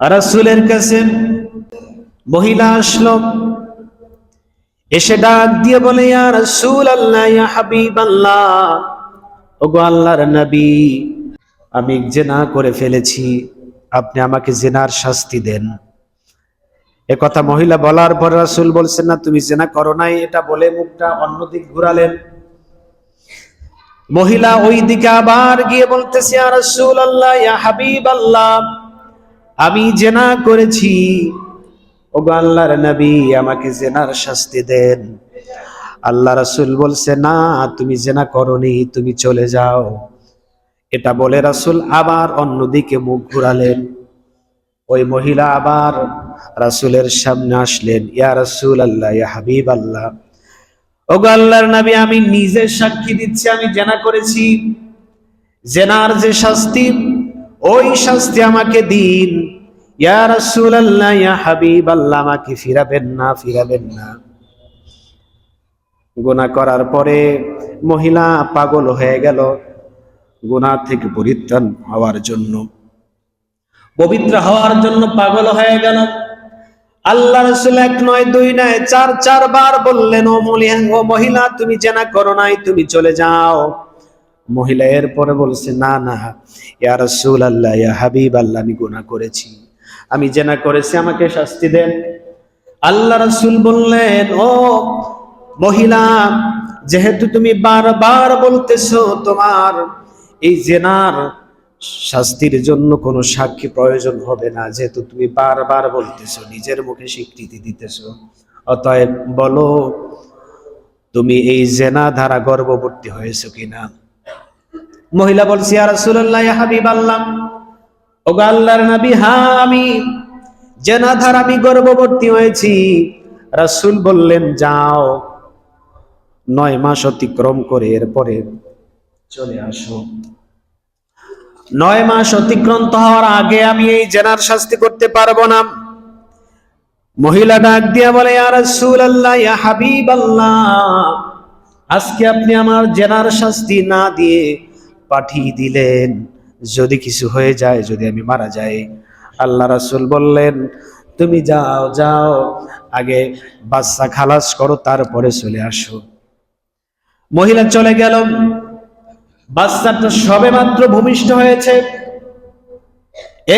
রাসূলের কাছে মহিলা আসলো। এসে ডাক দিয়ে বলে রাসূল আল্লাহ ইয়া হাবিব আল্লাহ ওগো আল্লাহর নবী, আমি জেনা করে ফেলেছি, আপনি আমাকে জেনার শাস্তি দেন। এ কথা মহিলা বলার পর রাসূল বলছেন, না, তুমি জেনা করো নাই। এটা বলে মুখটা অন্যদিক ঘুরালেন। মহিলা ওই দিকে আবার গিয়ে বলতেছে, ইয়া রাসূল আল্লাহ হাবিব আল্লাহ আমি জেনা করেছি। ওগো আল্লাহর নবী, আমাকে জেনার শাস্তি দেন। আল্লাহ রাসূল বলছে, না, তুমি জেনা করনি, তুমি চলে যাও। এটা বলে রাসূল আবার অন্যদিকে মুখ ঘুরালেন। ওই মহিলা আবার রাসূলের সামনে আসলেন। ইয়া রাসূল আল্লাহ ইয়া হাবিব আল্লাহ ওগো আল্লাহর নবী, আমি নিজে সাক্ষী দিচ্ছি, আমি জেনা করেছি। জেনার যে শাস্তি, ওই শাস্তি আমাকে দিন। ইয়া রাসূলুল্লাহ, ইয়া হাবিবাল্লাহ, আমাকে ফিরাবেন না ফিরাবেন না। গুনাহ করার পরে মহিলা পাগল হয়ে গেল, গুনাহ থেকে পরিত্রাণ হওয়ার জন্য। পবিত্র হওয়ার জন্য পাগল হয়ে গেল। আল্লাহ রসুল এক নয়, দুই নয়, চার চারবার বললেন, ও ও মহিলা, তুমি জেনা করো নাই, তুমি চলে যাও। মহিলা এরপরে বলছে, না না, ইয়া রসুল আল্লাহ ইয়া হাবিব আল্লাহ আমি গুনাহ করেছি। আমি জেনা করেছি, আমাকে শাস্তি দেন। আল্লাহ রাসুল বললেন, ও মহিলা, যেহেতু তুমি বারবার বলতেছো তোমার এই জেনার শাস্তির জন্য কোনো সাক্ষী প্রয়োজন হবে না, যেহেতু তুমি বারবার বলতেছো, নিজের মুখে স্বীকৃতি দিতেছো, অতএব বলো, তুমি এই জেনা ধারা গর্ভবর্তী হয়েছো কিনা? মহিলা বলছি আর রাসূলুল্লাহ, ইয়া হাবিবাল্লাহ ওগো আল্লাহর নবী হ্যাঁ আমি জেনাধার, আমি গর্ভবর্তী হয়েছি। রাসূল বললেন, যাও, নয় মাস অতিক্রম করে এরপরে চলে আসো। নয় মাস অতিক্রান্ত হওয়ার আগে আমি এই জেনার শাস্তি করতে পারব না। মহিলা ডাক দিয়া বলে, ইয়া রাসূলুল্লাহ, ইয়া হাবিবাল্লাহ, আজকে আপনি আমার জেনার শাস্তি না দিয়ে পাঠিয়ে দিলেন। যদি কিছু হয়ে যায়, যদি আমি মারা যাই। আল্লাহ রাসূল বললেন, তুমি যাও যাও, আগে বাচ্চা খালাস করো, তারপরে চলে আসো। মহিলা চলে গেল। বাচ্চাটা সবে মাত্র ভূমিষ্ঠ হয়েছে।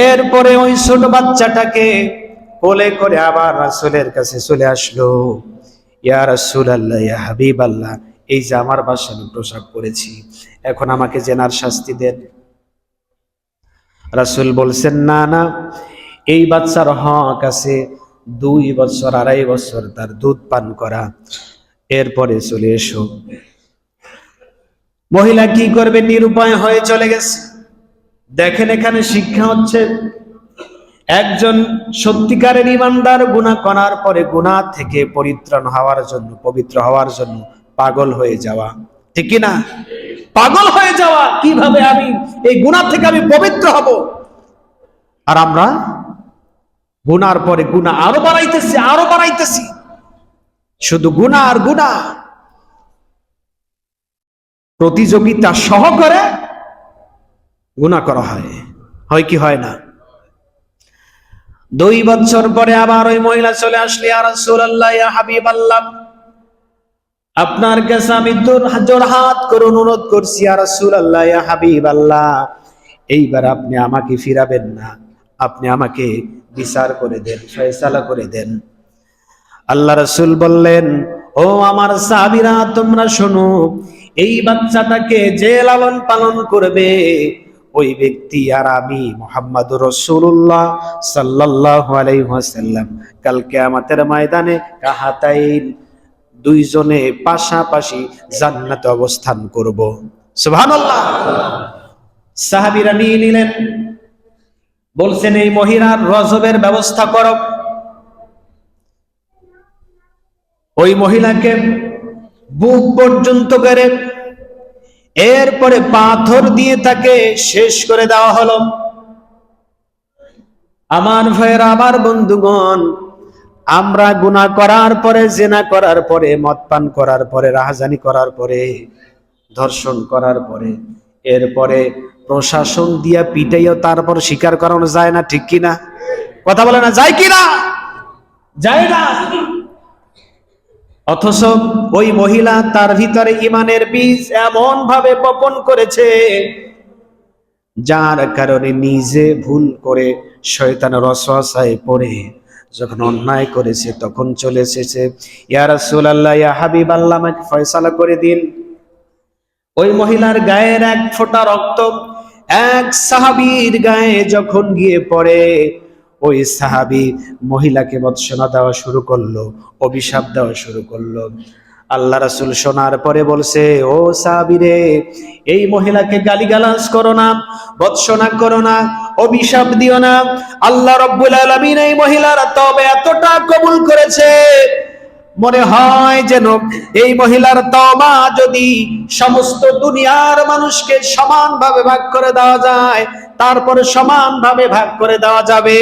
এরপরে ওই ছোট বাচ্চাটাকে কোলে করে আবার রাসূলের কাছে চলে আসলো। ইয়া রাসূল আল্লাহ ইয়া হাবিব আল্লাহ এই যে আমার বাসা আমি প্রসাব করেছি এখন আমাকে জেনার শাস্তি দেন। রাসূল বলছেন, না না, এই বাচ্চার হক আছে দুই বছর, আড়াই বছর তার দুধ পান করা। এরপরে চলে এসো। মহিলা কি করবে? নিরুপায় হয়ে চলে গেছে। দেখেন এখানে শিক্ষা হচ্ছে, একজন সত্যিকারের ইমানদার গুনাহ করার পরে গুনাহ থেকে পরিত্রাণ হওয়ার জন্য, পবিত্র হওয়ার জন্য পাগল হয়ে যাওয়া। ঠিক না? পাগল হয়ে যাওয়া কীভাবে আমি এই গুনাহ থেকে আমি পবিত্র হব? আর আমরা গুনার পরে গুনাহ আরও বাড়াইতেছি আরও বাড়াইতেছি। শুধু গুনাহ আর গুনাহ প্রতিযোগিতা সহকারে গুণা করা হয়। হয় কি হয় না? দুই বছর পরে আবার ওই মহিলা চলে আসলে আর রাসূলুল্লাহ, ইয়া হাবিবাল্লাহ। আপনার কাছে আমি জোর হাত করে অনুরোধ করছি আর রাসূলুল্লাহ, ইয়া হাবিবাল্লাহ, এইবার আপনি আমাকে ফিরাবেন না। আপনি আমাকে বিচার করে দেন, ফয়সালা করে দেন। আল্লাহ রসুল বললেন, ও আমার সাহাবীরা, তোমরা শোনো, এই বাচ্চাটাকে যে লালন পালন করবে, ওই ব্যক্তি আর আমি মোহাম্মদ রসুল্লাহ সাল্লাহ আলাইসাল্লাম কালকে আমাদের ময়দানে কাহাতাইন দুইজনে পাশাপাশি জান্নাতে অবস্থান করব। সুবহানাল্লাহ। সাহাবীরা নিয়ে নিলেন। বলছেন, এই মহিলার রজবের ব্যবস্থা করো। ওই মহিলাকে বুক পর্যন্ত করে এরপরে পাথর দিয়ে তাকে শেষ করে দেওয়া হলো। আমার ভাইয়ের, আমার বন্ধুগণ আমরা গুনাহ করার পরে, জেনা করার পরে মদ পান করার পরে, রাহাজানি করার পরে, ধর্ষণ করার পরে, এরপরে প্রশাসন দিয়া পিটাইও তারপর স্বীকার করানো যায় না, ঠিক কিনা? কথা বলে না, যায় কিনা? যায় না। অথচ ওই মহিলা তার ভিতরে ইমানের বীজ এমন ভাবে বপন করেছে, যার কারণে নিজে ভুল করে শয়তানের রসওয়াসায় পড়ে। যখন অন্যায় করেছে, তখন চলে এসেছে। ইয়া রাসূলুল্লাহ, ইয়া হাবিব আল্লাহ আমাকে ফয়সালা করে দিন। ওই মহিলার গায়ের এক ফোঁটা রক্ত এক সাহাবীর গায়ে যখন গিয়ে পড়ে, ওই সাহাবী মহিলাকে বৎসনা দেওয়া শুরু করল, অভিশাপ দেওয়া শুরু করল। আল্লাহ রাসূল শোনার পরে বলছে, ও সাবিরে, এই মহিলাকে গালিগালাজ করো না, বৎসনা করো না, অভিশাপ দিও না। আল্লাহ রব্বুল আলামিন এই মহিলার তবে এতটা কবুল করেছে, মনে হয় যেন এই মহিলার তমা যদি সমস্ত দুনিয়ার মানুষকে সমানভাবে ভাগ করে দেওয়া যায়, তারপরে সমানভাবে ভাগ করে দেওয়া যাবে।